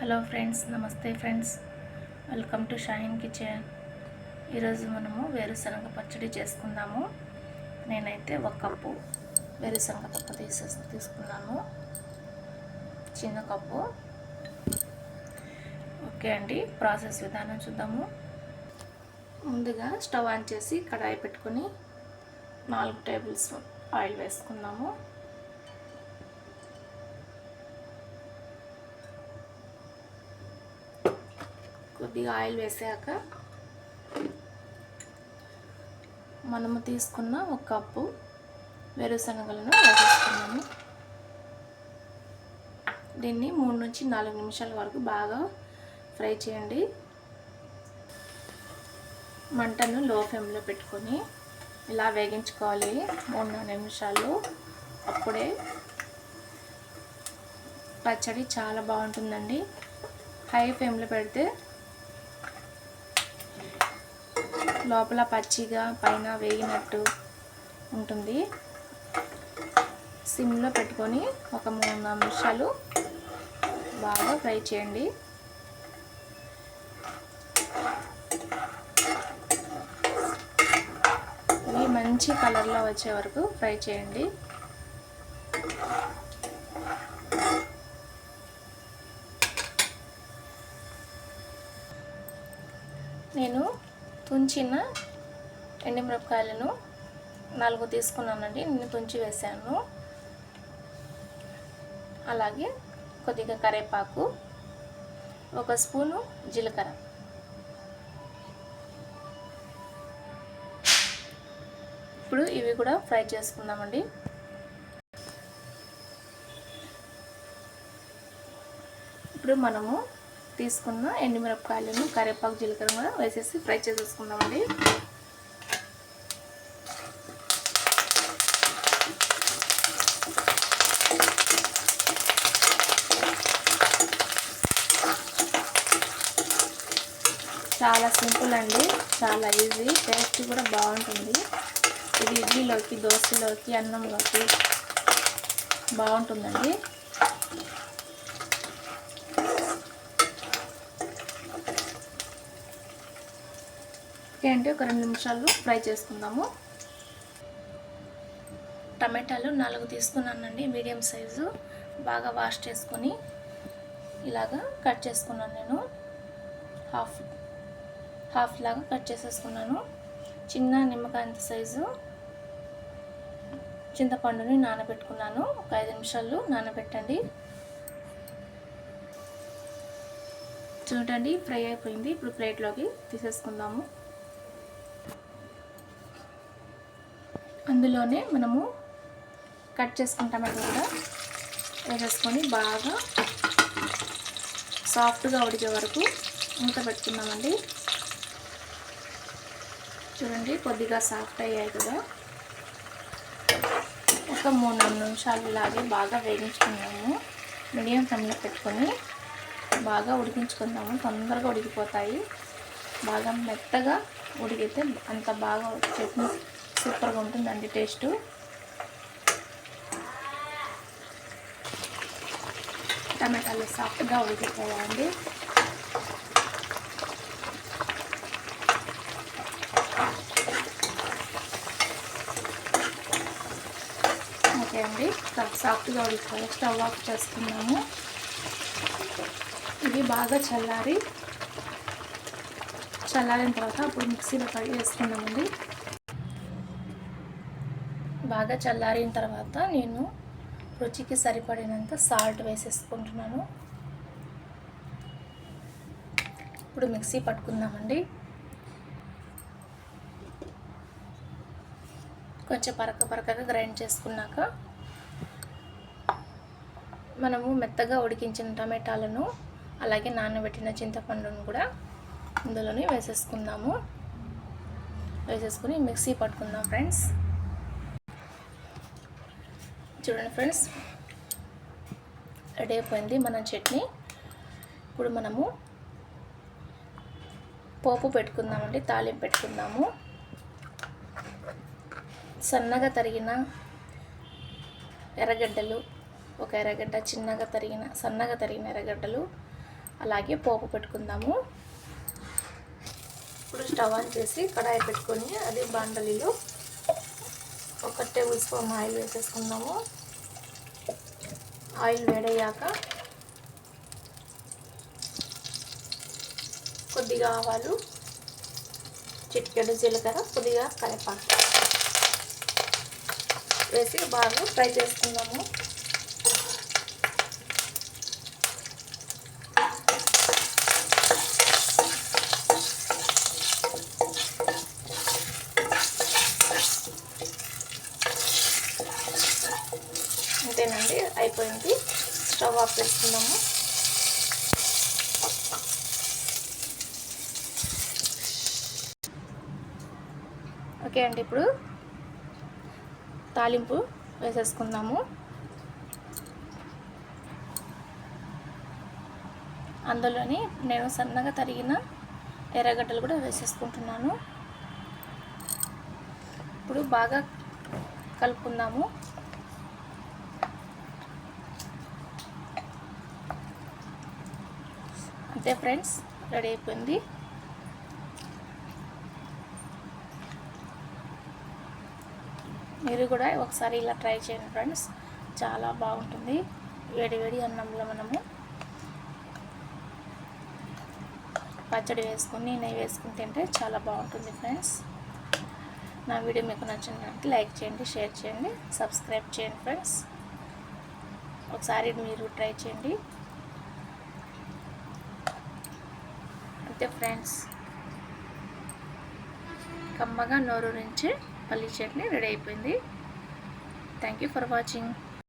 Hello friends నమస్తే friends. Welcome to Shahin kitchen. ఈరోజు మనము వేరుశనగ పచ్చడి చేసుకుందాము. నేనైతే ఒక కప్పు వేరుశనగ పప్పు తీసే తీసుకున్నాను. చిన్న కప్పు. ఓకే అండి ప్రాసెస్ విధానం చూద్దాము. ముందుగా స్టవ్ ఆన్ చేసి కడాయి పెట్టుకొని నాలుగు టేబుల్ స్పూన్ ఆయిల్ వేసుకున్నాము కొద్దిగా ఆయిల్ వేసాక మనము తీసుకున్న ఒక కప్పు వేరుశనగలను వేసేసుకున్నాము. దీన్ని మూడు నుంచి నాలుగు నిమిషాల వరకు బాగా ఫ్రై చేయండి. మంటను లో ఫ్లేమ్లో పెట్టుకొని ఇలా వేగించుకోవాలి. మూడు నాలుగు నిమిషాలు అప్పుడే పచ్చడి చాలా బాగుంటుందండి. హై ఫ్లేమ్లో పెడితే లోపల పచ్చిగా పైన వేగినట్టు ఉంటుంది. సిమ్లో పెట్టుకొని ఒక మూడు నిమిషాలు బాగా ఫ్రై చేయండి. ఇవి మంచి కలర్లో వచ్చే వరకు ఫ్రై చేయండి. నేను తుంచిన ఎండుమిరపకాయలను నాలుగు తీసుకున్నానండి నేను తుంచి వేసాను అలాగే కొద్దిగా కరివేపాకు ఒక స్పూను జీలకర్ర. ఇప్పుడు ఇవి కూడా ఫ్రై చేసుకుందామండి. ఇప్పుడు మనము తీసుకున్న ఎండుమిరపకాయలను కరివేపాకు జీలకర్ర కూడా వేసేసి ఫ్రై చేసేసుకుందామండి. చాలా సింపుల్ అండి చాలా ఈజీ టేస్ట్ కూడా బాగుంటుంది. ఇది ఇడ్లీలోకి దోశలోకి అన్నంలోకి బాగుంటుందండి. ఓకే అంటే ఒక రెండు నిమిషాలు ఫ్రై చేసుకుందాము. టమాటాలు నాలుగు తీసుకున్నానండి మీడియం సైజు. బాగా వాష్ చేసుకొని ఇలాగా కట్ చేసుకున్నాను నేను. హాఫ్ హాఫ్ లాగా కట్ చేసేసుకున్నాను. చిన్న నిమ్మకాయంత సైజు. చింతపండుని నానబెట్టుకున్నాను. ఒక ఐదు నిమిషాలు నానబెట్టండి. చూడండి ఫ్రై అయిపోయింది. ఇప్పుడు ప్లేట్లోకి తీసేసుకుందాము. అందులోనే మనము కట్ చేసుకున్న టమాటో కూడా. వేసేసుకొని బాగా సాఫ్ట్గా ఉడికే వరకు మూత పెట్టుకున్నామండి చూడండి కొద్దిగా సాఫ్ట్ అయ్యాయి కదా. ఒక మూడు నాలుగు నిమిషాలు ఇలాగే బాగా వేగించుకున్నాము. మీడియం ఫ్లేమ్లో పెట్టుకొని బాగా ఉడికించుకుందాము. తొందరగా ఉడికిపోతాయి. బాగా మెత్తగా ఉడికితే అంత బాగా చట్నీ సూపర్గా ఉంటుందండి టేస్ట్. టమాటాలు సాఫ్ట్గా ఉడికిపోవాలండి ఓకే అండి సాఫ్ట్గా ఉడికిపోయి స్టవ్ ఆఫ్ చేసుకున్నాము ఇవి బాగా చల్లారి చల్లారిన తర్వాత అప్పుడు మిక్సీలో కడిగి వేసుకున్నామండి బాగా చల్లారిన తర్వాత నేను రుచికి సరిపడినంత సాల్ట్ వేసేసుకుంటున్నాను. ఇప్పుడు మిక్సీ పట్టుకుందామండి. కొంచెం పరక పరకగా గ్రైండ్ చేసుకున్నాక మనము మెత్తగా ఉడికించిన టమాటాలను అలాగే నానబెట్టిన చింతపండును కూడా ఇందులోనే వేసేసుకుందాము. వేసేసుకుని మిక్సీ పట్టుకుందాం ఫ్రెండ్స్. చూడండి ఫ్రెండ్స్. రెడీ అయిపోయింది మన చట్నీ. ఇప్పుడు మనము పోపు పెట్టుకుందామండి తాలింపు పెట్టుకుందాము. సన్నగా తరిగిన ఎర్రగడ్డలు ఒక ఎర్రగడ్డ చిన్నగా తరిగిన సన్నగా తరిగిన ఎర్రగడ్డలు అలాగే పోపు పెట్టుకుందాము. ఇప్పుడు స్టవ్ ఆన్ చేసి కడాయి పెట్టుకొని అది బాండలిలో ఒక టేబుల్ స్పూన్ ఆయిల్ వేసేసుకుందాము. ఆయిల్ వేడయ్యాక కొద్దిగా ఆవాలు చిట్కెడు జీలకర్ర కొద్దిగా కరివేపాకు వేసి బాగా ఫ్రై చేసుకుందాము. అంతేనండి అయిపోయింది. స్టవ్ ఆఫ్ చేసుకుందాము. ఓకే అండి ఇప్పుడు తాలింపు వేసేసుకుందాము. అందులోని నేను సన్నగా తరిగిన ఎర్రగడ్డలు కూడా వేసేసుకుంటున్నాను. ఇప్పుడు బాగా కలుపుకుందాము. అంతే ఫ్రెండ్స్ రెడీ అయిపోయింది. మీరు కూడా ఒకసారి ఇలా ట్రై చేయండి ఫ్రెండ్స్ చాలా బాగుంటుంది. వేడి వేడి అన్నంలో మనము పచ్చడి వేసుకుని నెయ్యి వేసుకుని తింటే చాలా బాగుంటుంది ఫ్రెండ్స్. నా వీడియో మీకు నచ్చినట్టు లైక్ చేయండి షేర్ చేయండి సబ్స్క్రైబ్ చేయండి ఫ్రెండ్స్. ఒకసారి మీరు ట్రై చేయండి. అంతే ఫ్రెండ్స్ కమ్మగా నోరు నుంచి పల్లి చట్నీ రెడీ అయిపోయింది. Thank you for watching